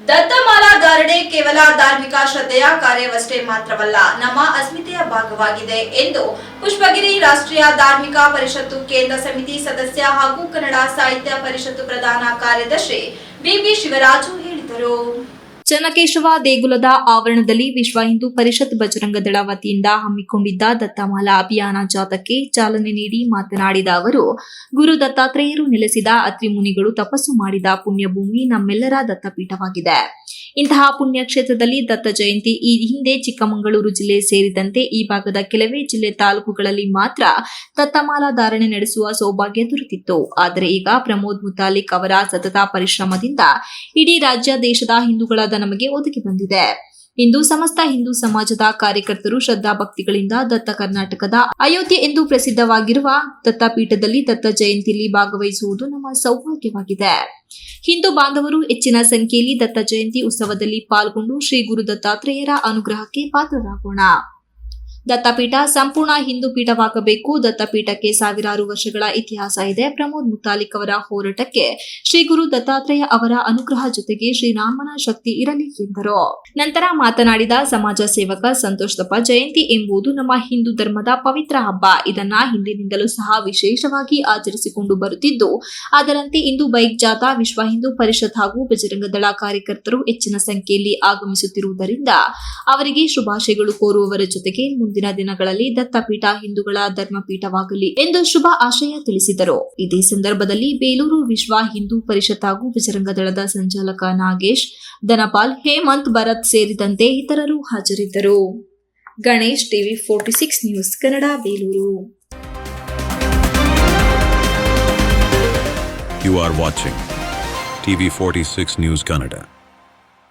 ದತ್ತಮಾಲಾಧಾರಣೆ ಕೇವಲ ಧಾರ್ಮಿಕ ಶ್ರದ್ಧೆಯ ಕಾರ್ಯವಷ್ಟೇ ಮಾತ್ರವಲ್ಲ, ನಮ್ಮ ಅಸ್ಮಿತೆಯ ಭಾಗವಾಗಿದೆ ಎಂದು ಪುಷ್ಪಗಿರಿ ರಾಷ್ಟ್ರೀಯ ಧಾರ್ಮಿಕ ಪರಿಷತ್ತು ಕೇಂದ್ರ ಸಮಿತಿ ಸದಸ್ಯ ಹಾಗೂ ಕನ್ನಡ ಸಾಹಿತ್ಯ ಪರಿಷತ್ತು ಪ್ರಧಾನ ಕಾರ್ಯದರ್ಶಿ ಬಿಬಿ ಶಿವರಾಜು ಹೇಳಿದರು. ಚನ್ನಕೇಶವ ದೇಗುಲದ ಆವರಣದಲ್ಲಿ ವಿಶ್ವ ಹಿಂದೂ ಪರಿಷತ್ ಬಜರಂಗ ದಳ ವತಿಯಿಂದ ಹಮ್ಮಿಕೊಂಡಿದ್ದ ದತ್ತಮಾಲಾ ಅಭಿಯಾನ ಜಾಥಾಕ್ಕೆ ಚಾಲನೆ ನೀಡಿ ಮಾತನಾಡಿದ ಅವರು, ಗುರು ದತ್ತಾತ್ರೇಯರು ನೆಲೆಸಿದ ಅತ್ರಿಮುನಿಗಳು ತಪಸ್ಸು ಮಾಡಿದ ಪುಣ್ಯಭೂಮಿ ನಮ್ಮೆಲ್ಲರ ದತ್ತಪೀಠವಾಗಿದೆ. ಇಂತಹ ಪುಣ್ಯ ಕ್ಷೇತ್ರದಲ್ಲಿ ದತ್ತ ಜಯಂತಿ ಈ ಹಿಂದೆ ಚಿಕ್ಕಮಗಳೂರು ಜಿಲ್ಲೆ ಸೇರಿದಂತೆ ಈ ಭಾಗದ ಕೆಲವೇ ಜಿಲ್ಲೆ ತಾಲೂಕುಗಳಲ್ಲಿ ಮಾತ್ರ ದತ್ತಮಾಲಾ ಧಾರಣೆ ನಡೆಸುವ ಸೌಭಾಗ್ಯ ದೊರೆತಿತ್ತು. ಆದರೆ ಈಗ ಪ್ರಮೋದ್ ಮುತಾಲಿಕ್ ಅವರ ಸತತ ಪರಿಶ್ರಮದಿಂದ ಇಡೀ ರಾಜ್ಯ ದೇಶದ ಹಿಂದೂಗಳಾದ ನಮಗೆ ಒದಗಿ ಬಂದಿದೆ. ಇಂದು ಸಮಸ್ತ ಹಿಂದೂ ಸಮಾಜದ ಕಾರ್ಯಕರ್ತರು ಶ್ರದ್ಧಾಭಕ್ತಿಗಳಿಂದ ದತ್ತ ಕರ್ನಾಟಕದ ಅಯೋಧ್ಯೆ ಎಂದು ಪ್ರಸಿದ್ಧವಾಗಿರುವ ದತ್ತಪೀಠದಲ್ಲಿ ದತ್ತ ಜಯಂತಿಯಲ್ಲಿ ಭಾಗವಹಿಸುವುದು ನಮ್ಮ ಸೌಭಾಗ್ಯವಾಗಿದೆ. ಹಿಂದೂ ಬಾಂಧವರು ಹೆಚ್ಚಿನ ಸಂಖ್ಯೆಯಲ್ಲಿ ದತ್ತ ಜಯಂತಿ ಉತ್ಸವದಲ್ಲಿ ಪಾಲ್ಗೊಂಡು ಶ್ರೀ ಗುರು ದತ್ತಾತ್ರೇಯರ ಅನುಗ್ರಹಕ್ಕೆ ಪಾತ್ರರಾಗೋಣ. ದತ್ತಪೀಠ ಸಂಪೂರ್ಣ ಹಿಂದೂ ಪೀಠವಾಗಬೇಕು. ದತ್ತಪೀಠಕ್ಕೆ ಸಾವಿರಾರು ವರ್ಷಗಳ ಇತಿಹಾಸ ಇದೆ. ಪ್ರಮೋದ್ ಮುತಾಲಿಕ್ ಅವರ ಹೋರಾಟಕ್ಕೆ ಶ್ರೀ ಗುರು ದತ್ತಾತ್ರೇಯ ಅವರ ಅನುಗ್ರಹ ಜೊತೆಗೆ ಶ್ರೀರಾಮನ ಶಕ್ತಿ ಇರಲಿ ಎಂದರು. ನಂತರ ಮಾತನಾಡಿದ ಸಮಾಜ ಸೇವಕ ಸಂತೋಷ್ ದಪ್ಪ ಜಯಂತಿ ಎಂಬುದು ನಮ್ಮ ಹಿಂದೂ ಧರ್ಮದ ಪವಿತ್ರ ಹಬ್ಬ. ಇದನ್ನ ಹಿಂದಿನಿಂದಲೂ ಸಹ ವಿಶೇಷವಾಗಿ ಆಚರಿಸಿಕೊಂಡು ಬರುತ್ತಿದ್ದು, ಅದರಂತೆ ಇಂದು ಬೈಕ್ ಜಾಥಾ, ವಿಶ್ವ ಹಿಂದೂ ಪರಿಷತ್ ಹಾಗೂ ಬಜರಂಗ ದಳ ಕಾರ್ಯಕರ್ತರು ಹೆಚ್ಚಿನ ಸಂಖ್ಯೆಯಲ್ಲಿ ಆಗಮಿಸುತ್ತಿರುವುದರಿಂದ ಅವರಿಗೆ ಶುಭಾಶಯಗಳು ಕೋರುವವರ ಜೊತೆಗೆ ಮುಂದಿನ ದಿನಗಳಲ್ಲಿ ದತ್ತಪೀಠ ಹಿಂದೂಗಳ ಧರ್ಮಪೀಠವಾಗಲಿ ಎಂದು ಶುಭ ಆಶಯ ತಿಳಿಸಿದರು. ಇದೇ ಸಂದರ್ಭದಲ್ಲಿ ಬೇಲೂರು ವಿಶ್ವ ಹಿಂದೂ ಪರಿಷತ್ ಹಾಗೂ ಬಜರಂಗ ದಳದ ಸಂಚಾಲಕ ನಾಗೇಶ್, ಧನಪಾಲ್, ಹೇಮಂತ್ ಭರತ್ ಸೇರಿದಂತೆ ಇತರರು ಹಾಜರಿದ್ದರು. Ganesh TV forty six news Kannada, Belur. You are watching TV46 News Canada.